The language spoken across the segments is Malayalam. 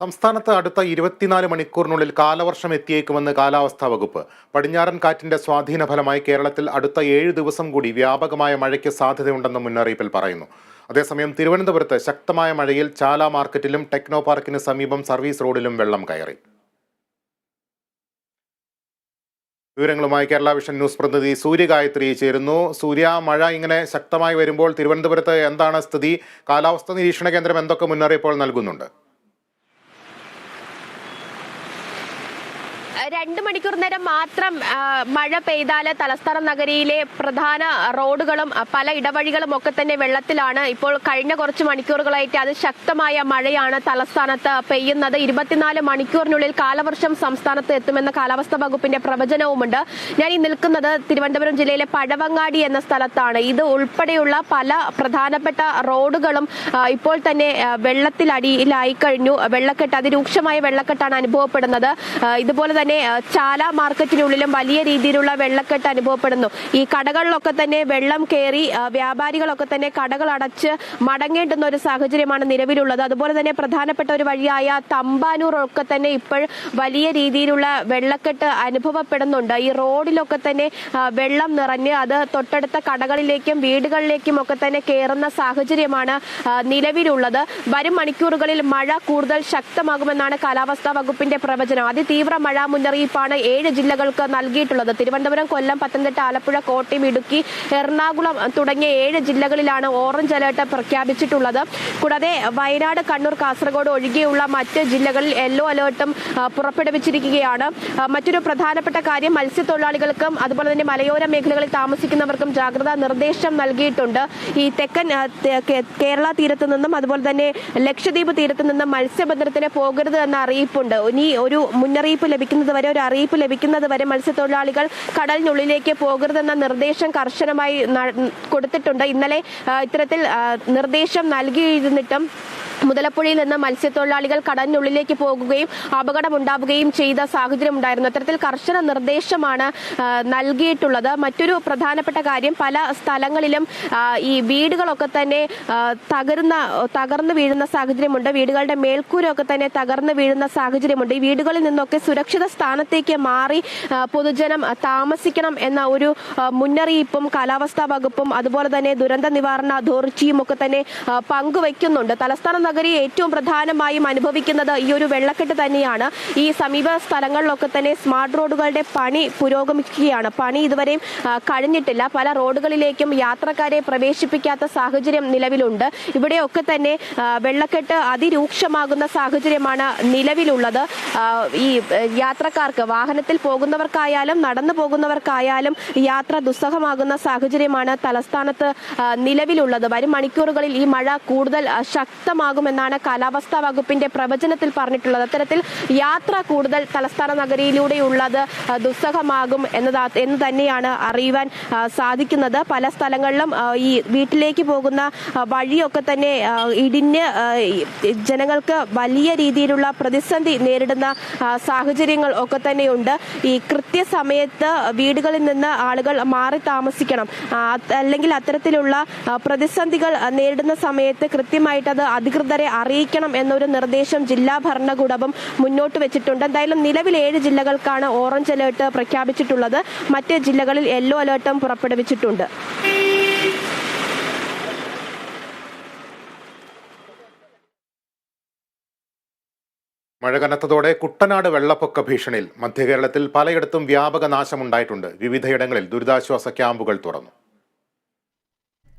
സംസ്ഥാനത്ത് അടുത്ത ഇരുപത്തിനാല് മണിക്കൂറിനുള്ളിൽ കാലവർഷം എത്തിയേക്കുമെന്ന് കാലാവസ്ഥാ വകുപ്പ്. പടിഞ്ഞാറൻ കാറ്റിന്റെ സ്വാധീന ഫലമായി കേരളത്തിൽ അടുത്ത ഏഴ് ദിവസം കൂടി വ്യാപകമായ മഴയ്ക്ക് സാധ്യതയുണ്ടെന്ന് മുന്നറിയിപ്പിൽ പറയുന്നു. അതേസമയം തിരുവനന്തപുരത്ത് ശക്തമായ മഴയിൽ ചാല മാർക്കറ്റിലും ടെക്നോ പാർക്കിന് സമീപം സർവീസ് റോഡിലും വെള്ളം കയറി. വിവരങ്ങളുമായി കേരള വിഷൻ ന്യൂസ് പ്രതിനിധി സൂര്യഗായത്രി ചേരുന്നു. സൂര്യ മഴ ഇങ്ങനെ ശക്തമായി വരുമ്പോൾ തിരുവനന്തപുരത്ത് എന്താണ് സ്ഥിതി? കാലാവസ്ഥാ നിരീക്ഷണ കേന്ദ്രം എന്തൊക്കെ മുന്നറിയിപ്പുകൾ നൽകുന്നുണ്ട്? രണ്ട് മണിക്കൂർ നേരം മാത്രം മഴ പെയ്താൽ തലസ്ഥാന നഗരിയിലെ പ്രധാന റോഡുകളും പല ഇടവഴികളും ഒക്കെ തന്നെ വെള്ളത്തിലാണ്. ഇപ്പോൾ കഴിഞ്ഞ കുറച്ച് മണിക്കൂറുകളായിട്ട് അത് ശക്തമായ മഴയാണ് തലസ്ഥാനത്ത് പെയ്യുന്നത്. ഇരുപത്തിനാല് മണിക്കൂറിനുള്ളിൽ കാലവർഷം സംസ്ഥാനത്ത് എത്തുമെന്ന കാലാവസ്ഥാ വകുപ്പിന്റെ പ്രവചനവുമുണ്ട്. ഞാൻ ഈ നിൽക്കുന്നത് തിരുവനന്തപുരം ജില്ലയിലെ പഴവങ്ങാടി എന്ന സ്ഥലത്താണ്. ഇത് ഉൾപ്പെടെയുള്ള പല പ്രധാനപ്പെട്ട റോഡുകളും ഇപ്പോൾ തന്നെ വെള്ളത്തിലടിയിലായി കഴിഞ്ഞു. വെള്ളക്കെട്ട് അതിരൂക്ഷമായ വെള്ളക്കെട്ടാണ് അനുഭവപ്പെടുന്നത്. ഇതുപോലെ തന്നെ ആ, ചാല മാർക്കറ്റിനുള്ളിലും വലിയ രീതിയിലുള്ള വെള്ളക്കെട്ട് അനുഭവപ്പെടുന്നു. ഈ കടകളിലൊക്കെ തന്നെ വെള്ളം കയറി വ്യാപാരികളൊക്കെ തന്നെ കടകൾ അടച്ച് മടങ്ങേണ്ടുന്ന ഒരു സാഹചര്യമാണ് നിലവിലുള്ളത്. അതുപോലെ തന്നെ പ്രധാനപ്പെട്ട ഒരു വഴിയായ തമ്പാനൂർ ഒക്കെ തന്നെ ഇപ്പോൾ വലിയ രീതിയിലുള്ള വെള്ളക്കെട്ട് അനുഭവപ്പെടുന്നുണ്ട്. ഈ റോഡിലൊക്കെ തന്നെ വെള്ളം നിറഞ്ഞ് അത് തൊട്ടടുത്ത കടകളിലേക്കും വീടുകളിലേക്കും ഒക്കെ തന്നെ കയറുന്ന സാഹചര്യമാണ് നിലവിലുള്ളത്. വരും മണിക്കൂറുകളിൽ മഴ കൂടുതൽ ശക്തമാകുമെന്നാണ് കാലാവസ്ഥാ വകുപ്പിന്റെ പ്രവചനം. അതിതീവ്ര മഴ മുന്നറിയിപ്പാണ് ഏഴ് ജില്ലകൾക്ക് നൽകിയിട്ടുള്ളത്. തിരുവനന്തപുരം കൊല്ലം പത്തനംതിട്ട ആലപ്പുഴ കോട്ടയം ഇടുക്കി എറണാകുളം തുടങ്ങിയ ഏഴ് ജില്ലകളിലാണ് ഓറഞ്ച് അലേർട്ട് പ്രഖ്യാപിച്ചിട്ടുള്ളത്. കൂടാതെ വയനാട് കണ്ണൂർ കാസർഗോഡ് ഒഴികെയുള്ള മറ്റ് ജില്ലകളിൽ യെല്ലോ അലേർട്ടും പുറപ്പെടുവിച്ചിരിക്കുകയാണ്. മറ്റൊരു പ്രധാനപ്പെട്ട കാര്യം മത്സ്യത്തൊഴിലാളികൾക്കും അതുപോലെ തന്നെ മലയോര മേഖലകളിൽ താമസിക്കുന്നവർക്കും ജാഗ്രതാ നിർദ്ദേശം നൽകിയിട്ടുണ്ട്. ഈ തെക്കൻ കേരള തീരത്ത് നിന്നും അതുപോലെ തന്നെ ലക്ഷദ്വീപ് തീരത്ത് നിന്നും മത്സ്യബന്ധനത്തിന് പോകരുത് എന്ന അറിയിപ്പുണ്ട്. ഇനി ഒരു മുന്നറിയിപ്പ് ലഭിക്കുന്നത് വരെ ഒരു അറിയിപ്പ് ലഭിക്കുന്നത് വരെ മത്സ്യത്തൊഴിലാളികൾ കടലിനുള്ളിലേക്ക് പോകരുതെന്ന നിർദ്ദേശം കർശനമായി കൊടുത്തിട്ടുണ്ട്. ഇന്നലെ ഇത്തരത്തിൽ നിർദ്ദേശം നൽകിയിരുന്നിട്ടും മുതലപ്പുഴയിൽ നിന്ന് മത്സ്യത്തൊഴിലാളികൾ കടലിനുള്ളിലേക്ക് പോകുകയും അപകടമുണ്ടാവുകയും ചെയ്ത സാഹചര്യം ഉണ്ടായിരുന്നു. അത്തരത്തിൽ കർശന നിർദ്ദേശമാണ് നൽകിയിട്ടുള്ളത്. മറ്റൊരു പ്രധാനപ്പെട്ട കാര്യം പല സ്ഥലങ്ങളിലും ഈ വീടുകളൊക്കെ തന്നെ തകരുന്ന തകർന്നു വീഴുന്ന സാഹചര്യമുണ്ട്. വീടുകളുടെ മേൽക്കൂരൊക്കെ തന്നെ തകർന്നു വീഴുന്ന സാഹചര്യമുണ്ട്. ഈ വീടുകളിൽ നിന്നൊക്കെ സുരക്ഷിത സ്ഥാനത്തേക്ക് മാറി പൊതുജനം താമസിക്കണം എന്ന ഒരു മുന്നറിയിപ്പും കാലാവസ്ഥാ വകുപ്പും അതുപോലെ തന്നെ ദുരന്ത നിവാരണ അതോറിറ്റിയും ഒക്കെ തന്നെ പങ്കുവയ്ക്കുന്നുണ്ട്. തലസ്ഥാന നഗരി ഏറ്റവും പ്രധാനമായും അനുഭവിക്കുന്നത് ഈ ഒരു വെള്ളക്കെട്ട് തന്നെയാണ്. ഈ സമീപ സ്ഥലങ്ങളിലൊക്കെ തന്നെ സ്മാർട്ട് റോഡുകളുടെ പണി പുരോഗമിക്കുകയാണ്. പണി ഇതുവരെയും കഴിഞ്ഞിട്ടില്ല. പല റോഡുകളിലേക്കും യാത്രക്കാരെ പ്രവേശിപ്പിക്കാത്ത സാഹചര്യം നിലവിലുണ്ട്. ഇവിടെയൊക്കെ തന്നെ വെള്ളക്കെട്ട് അതിരൂക്ഷമാകുന്ന സാഹചര്യമാണ് നിലവിലുള്ളത്. ഈ യാത്രക്കാർക്ക് വാഹനത്തിൽ പോകുന്നവർക്കായാലും നടന്നു പോകുന്നവർക്കായാലും യാത്ര ദുസ്സഹമാകുന്ന സാഹചര്യമാണ് തലസ്ഥാനത്ത് നിലവിലുള്ളത്. വരും മണിക്കൂറുകളിൽ ഈ മഴ കൂടുതൽ ആ, ശക്തമാകുമെന്നാണ് കാലാവസ്ഥാ വകുപ്പിന്റെ പ്രവചനത്തിൽ പറഞ്ഞിട്ടുള്ളത്. അത്തരത്തിൽ യാത്ര കൂടുതൽ തലസ്ഥാന നഗരിയിലൂടെയുള്ളത് ദുസ്സഹമാകും എന്നതാ എന്ന് തന്നെയാണ് അറിയുവാൻ സാധിക്കുന്നത്. പല സ്ഥലങ്ങളിലും ഈ വീട്ടിലേക്ക് പോകുന്ന വഴിയൊക്കെ തന്നെ ഇടിഞ്ഞ് ജനങ്ങൾക്ക് വലിയ രീതിയിലുള്ള പ്രതിസന്ധി നേരിടുന്ന സാഹചര്യങ്ങൾ ഒക്കെ തന്നെയുണ്ട്. ഈ കൃത്യസമയത്ത് വീടുകളിൽ നിന്ന് ആളുകൾ മാറി താമസിക്കണം. അല്ലെങ്കിൽ അത്തരത്തിലുള്ള പ്രതിസന്ധികൾ നേരിടുന്ന സമയത്ത് കൃത്യമായിട്ട് അത് അധികൃതരെ അറിയിക്കണം എന്നൊരു നിർദ്ദേശം ജില്ലാ ഭരണകൂടവും മുന്നോട്ട് വെച്ചിട്ടുണ്ട്. എന്തായാലും നിലവിൽ ഏഴ് ജില്ലകൾക്കാണ് ഓറഞ്ച് അലേർട്ട് പ്രഖ്യാപിച്ചിട്ടുള്ളത്. മറ്റ് ജില്ലകളിൽ യെല്ലോ അലേർട്ടും പുറപ്പെടുവിച്ചിട്ടുണ്ട്. മഴ കനത്തതോടെ കുട്ടനാട് വെള്ളപ്പൊക്ക ഭീഷണിയിൽ മധ്യകേരളത്തിൽ പലയിടത്തും വ്യാപക നാശമുണ്ടായിട്ടുണ്ട്. വിവിധയിടങ്ങളിൽ ദുരിതാശ്വാസ ക്യാമ്പുകൾ തുറന്നു.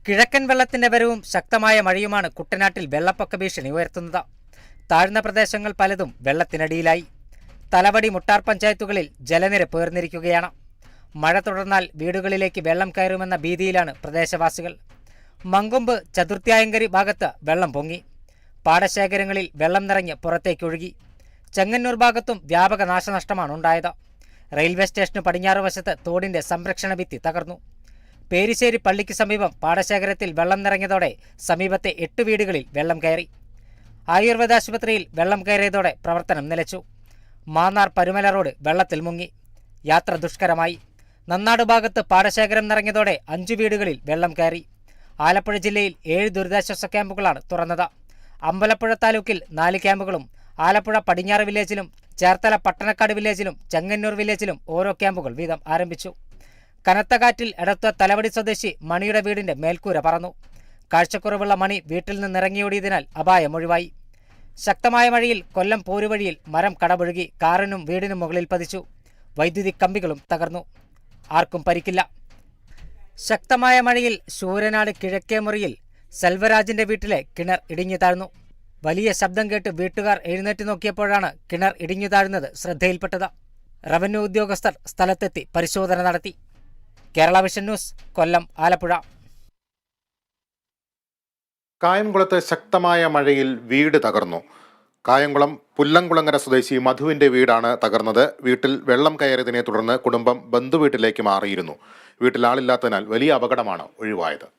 കിഴക്കൻ വെള്ളത്തിന്റെ വരവും ശക്തമായ മഴയുമാണ് കുട്ടനാട്ടിൽ വെള്ളപ്പൊക്ക ഭീഷണി ഉയർത്തുന്നത്. താഴ്ന്ന പ്രദേശങ്ങൾ പലതും വെള്ളത്തിനടിയിലായി. തലവടി മുട്ടാർ പഞ്ചായത്തുകളിൽ ജലനിരപ്പ് ഉയർന്നിരിക്കുകയാണ്. മഴ തുടർന്നാൽ വീടുകളിലേക്ക് വെള്ളം കയറുമെന്ന ഭീതിയിലാണ് പ്രദേശവാസികൾ. മങ്കൊമ്പ് ചതുർത്യായങ്കരി ഭാഗത്ത് വെള്ളം പൊങ്ങി. പാടശേഖരങ്ങളിൽ വെള്ളം നിറഞ്ഞ് പുറത്തേക്കൊഴുകി ചെങ്ങന്നൂർ ഭാഗത്തും വ്യാപക നാശനഷ്ടമാണ് ഉണ്ടായത്. റെയിൽവേ സ്റ്റേഷന് പടിഞ്ഞാറ് വശത്ത് തോടിന്റെ സംരക്ഷണ ഭിത്തി തകർന്നു. പേരിശ്ശേരി പള്ളിക്ക് സമീപം പാടശേഖരത്തിൽ വെള്ളം നിറഞ്ഞതോടെ സമീപത്തെ എട്ട് വീടുകളിൽ വെള്ളം കയറി. ആയുർവേദ ആശുപത്രിയിൽ വെള്ളം കയറിയതോടെ പ്രവർത്തനം നിലച്ചു. മാന്നാർ പരുമല റോഡ് വെള്ളത്തിൽ മുങ്ങി. യാത്ര ദുഷ്കരമായി. നന്നാട് ഭാഗത്ത് പാടശേഖരം നിറഞ്ഞതോടെ അഞ്ചു വീടുകളിൽ വെള്ളം കയറി. ആലപ്പുഴ ജില്ലയിൽ ഏഴ് ദുരിതാശ്വാസ ക്യാമ്പുകളാണ് തുറന്നത്. അമ്പലപ്പുഴ താലൂക്കിൽ നാല് ക്യാമ്പുകളും ആലപ്പുഴ പടിഞ്ഞാറ് വില്ലേജിലും ചേർത്തല പട്ടണക്കാട് വില്ലേജിലും ചെങ്ങന്നൂർ വില്ലേജിലും ഓരോ ക്യാമ്പുകൾ വീതം ആരംഭിച്ചു. കനത്ത കാറ്റിൽ എടത്വ തലവടി സ്വദേശി മണിയുടെ വീടിന്റെ മേൽക്കൂര പറന്നു. കാഴ്ചക്കുറവുള്ള മണി വീട്ടിൽ നിന്നിറങ്ങിയോടിയതിനാൽ അപായം ഒഴിവായി. ശക്തമായ മഴയിൽ കൊല്ലം പോരുവഴിയിൽ മരം കടപുഴുകി കാറിനും വീടിനും മുകളിൽ പതിച്ചു. വൈദ്യുതി കമ്പികളും തകർന്നു. ആർക്കും പരിക്കില്ല. ശക്തമായ മഴയിൽ ശൂരനാട് കിഴക്കേ മുറിയിൽ സെൽവരാജിന്റെ വീട്ടിലെ കിണർ ഇടിഞ്ഞു താഴ്ന്നു. വലിയ ശബ്ദം കേട്ട് വീട്ടുകാർ എഴുന്നേറ്റ് നോക്കിയപ്പോഴാണ് കിണർ ഇടിഞ്ഞു താഴ്ന്നത് ശ്രദ്ധയിൽപ്പെട്ടത്. റവന്യൂ ഉദ്യോഗസ്ഥർ സ്ഥലത്തെത്തി പരിശോധന നടത്തി. Kerala vision news Kollam Alappuzha. കായംകുളത്ത് ശക്തമായ മഴയിൽ വീട് തകർന്നു. കായംകുളം പുല്ലംകുളങ്ങര സ്വദേശി മധുവിന്റെ വീടാണ് തകർന്നത്. വീട്ടിൽ വെള്ളം കയറിയതിനെ തുടർന്ന് കുടുംബം ബന്ധുവീട്ടിലേക്ക് മാറിയിരുന്നു. വീട്ടിൽ ആളില്ലാത്തതിനാൽ വലിയ അപകടമാണ് ഒഴിവായത്.